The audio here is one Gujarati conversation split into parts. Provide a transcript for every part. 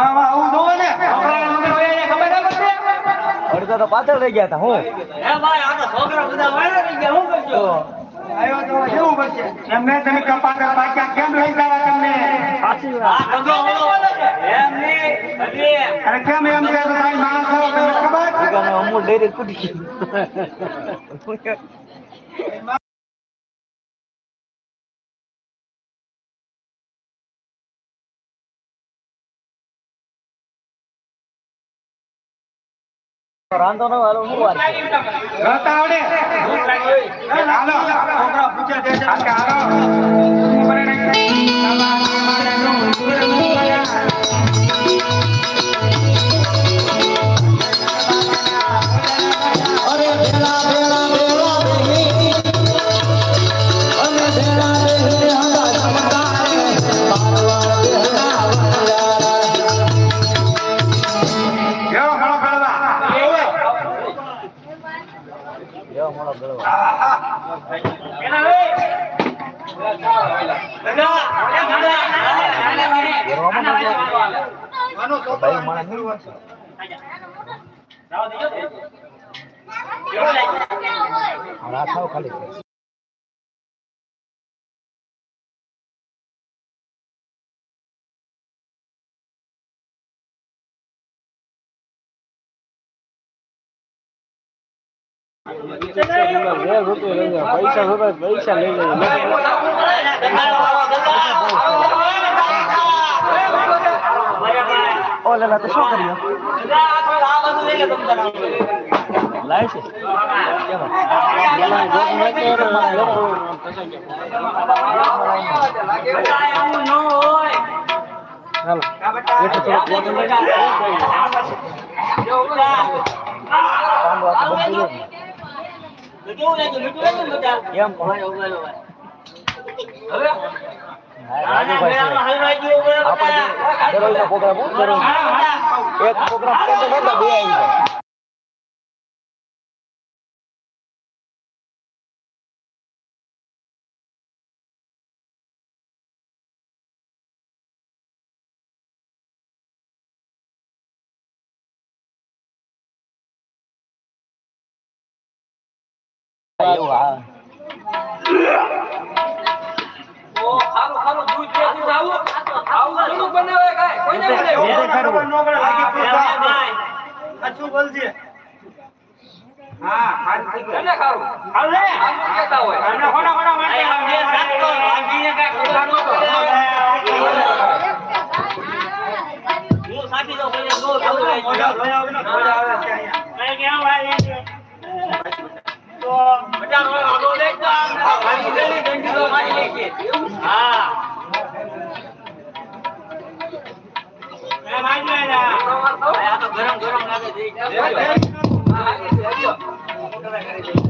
વાહ વાહ આવું જોવો ને. છોકરાના મગર હોય એને ખબર ના પડે અડધા તો પાછળ રહી ગયા હતા હું? હે ભાઈ આ તો છોકરા બધા વાળા થઈ ગયા હું કરજો? આવ્યો તો જેવું પડશે એમને તમે કપાતા પાછા કેમ લઈ ગયા તમને? અરે કેમ એમ કે તારી માણસ ખબર અમૂલ ડેરી ગયું રાંધો નો હાલો હું વાત છે આવડે? છોકરા પૂછે છે ભાઈ મને નહીં. વાંચો રાખાવ ખાલી. પૈસા પૈસા લઈ ઓ લેલા તો શું કર્યું લાય છે હાલો એટલે થોડુંક પાંડુ આખું બધું લે એમ પણ રાજુભાઈ છે આપણે દરરોજનો પ્રોગ્રામ હું દરરોજ એક પ્રોગ્રામ કેન્સલ કરતા બે આવી. જાય એવું હા સાચું બોલજે? હા સાચું તમને કોના કોના માટે ધોયા ધોયા વગર ધોયા આવે છે અહીંયા. ગરમ ગરમ લાગે છે. લાગે પસેડી મોટી ને કોકો હે ઓય અને મારવા દે ગરમ લાગે કોટ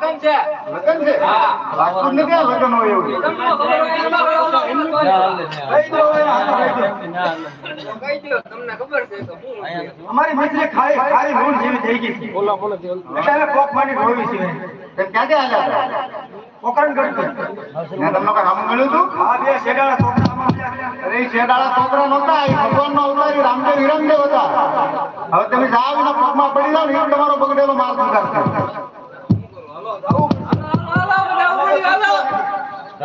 લગન છે લગન છે? તમને ક્યાં લગન હોય એવું? હાલો, લઈ દો. અમારી મછલી ખારી ખારી લૂણ જેવી થઈ ગઈ છે. બોલો બોલો એટલે કોક માંડી રોવી છે. તેમ ક્યાં આવ્યા હતા? કોકરણ ગઢથી. મેં તમને કાંઈ રામ મળ્યું હતું? હા, બે શેડાળા છોકરા અરે, શેડાળા છોકરા નહોતા, એ ભગવાનનો અવતારી રામદેવ હિરણદેવ હતા. હવે તમે જાઓ એના પગમાં પડી જાઓ ને તમારો બગડેલો માલ બગાડશે.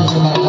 Obrigado.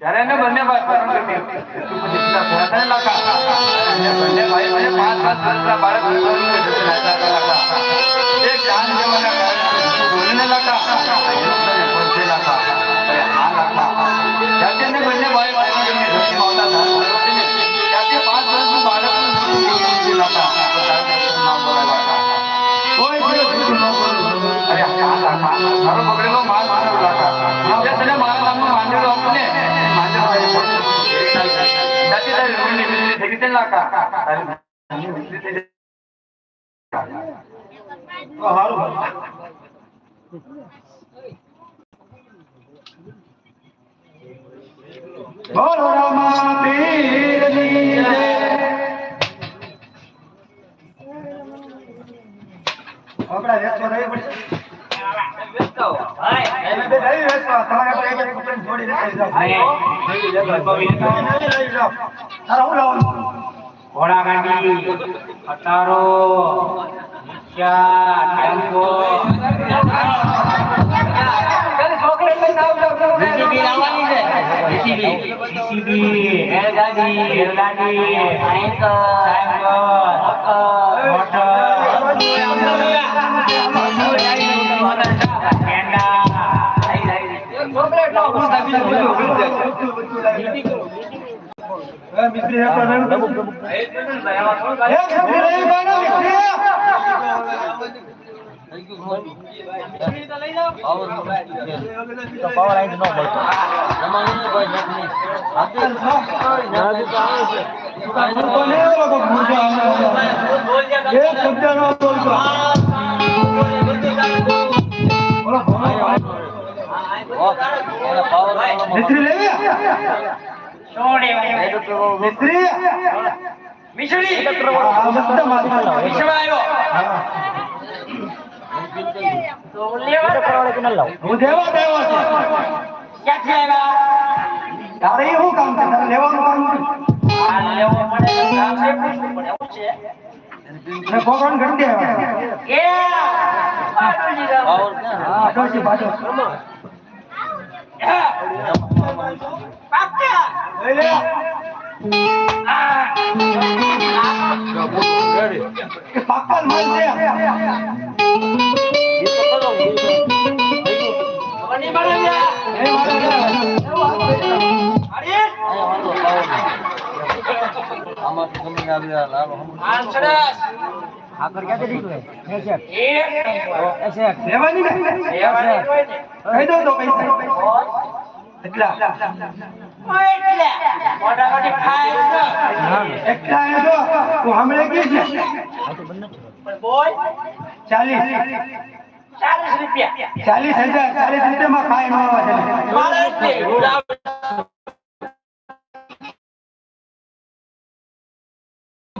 ત્યારે એને બંને ભાઈ પસંદ કરી તું પછી પેલા ભોળાને લાકા અને બંને ભાઈ મને પાંચ પાંચ વર્ષના બાળક પસંદ કરી લાકા લાકા એક જાન જેવાના કારણે બોલીને લાકા એનો તને બોલશે લાકા અરે હા લાકા જ્યારે એને બંને ભાઈ પસંદ કરીને રસ્તે છે ને હારું બોલો આપણા વેચવા રહી પડશે. ઘોડા ગાડી અટારો ટેમ્પો જીસીબી લાવવાની છે જીસીબી જીસીબી પાવર આઈ ન મળતો એમાં નહીં કોઈ નથી આવે. એક શબ્દ ન બોલતો. મિસ્ત્રી લેવી મિસ્ત્રી મિશ્રી મિશ્રા આવ્યો હા. હું દેવા દેવો એ કામ લેવાનું એ બની. એ મારે છે. અરે, આમાંથી ગમે આવ્યા સરસ. આગળ ક્યાંથી નીકળે એસેક એ એસેક લેવાની ને લેવાની. કહી દો તો પૈસા. એટલા. ચાલીસ. ચાલીસ રૂપિયા. ચાલીસ હજાર ચાલીસ રૂપિયામાં ખાય ન આવે છે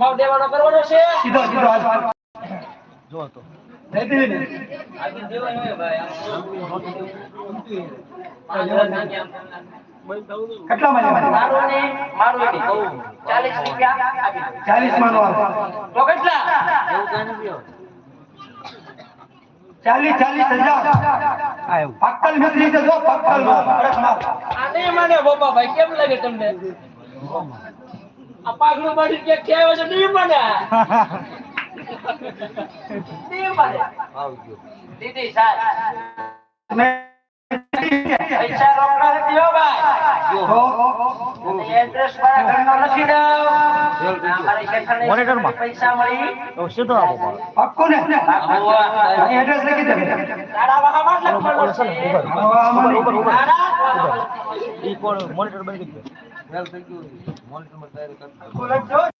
ભાવ દેવાનો કરવાનો છે? સીધો સીધો જો તો. લઈ દીધી ને આજે દેવાનો હોય ભાઈ કેટલા માં લેવાની મારું ને મારું ને ચાલીસ રૂપિયા ચાલીસમાં નો આવે. તો કેટલા? નથી ચાલીસ ચાલીસ હજાર. આ પક્કલ મિસ્ત્રી છે જો પક્કલ. માં કડકમાં આ નહીં માને બાપા ભાઈ કેમ લાગે તમને? આ પાકનું બાળી કે કહેવાય છે નહીં મને. નહીં મને. આવી દીદી સાહેબ. પૈસા રોકડા નથી હો ભાઈ એડ્રેસ મારા ઘરનો લખી દઉં અમારી શેઠાણી પૈસા મળી તો સીધો આપો મારો. ને અહીં એડ્રેસ લખી દે તારા વાહામાં લખવાનું છે ઉપર, ઉપર, ઉપર. ઈ કોણ મોનિટર બની ગયું મોનિટર વગર હતો, વગર. દેવ એક કાક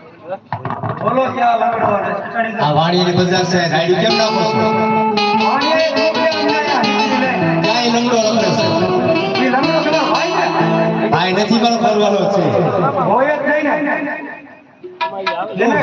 પછી હોય બોલો ક્યાં લાગડો અને આ વાણીની બજાર છે રાયડું કેમ ના છો વાણીએ. કાંઈ લંગડો લંગડો છે. એ લંગડો પેલા ભાઈ ને. ભાઈ નથી મારો ફરવાનો છે. હોય જ નહીં ને.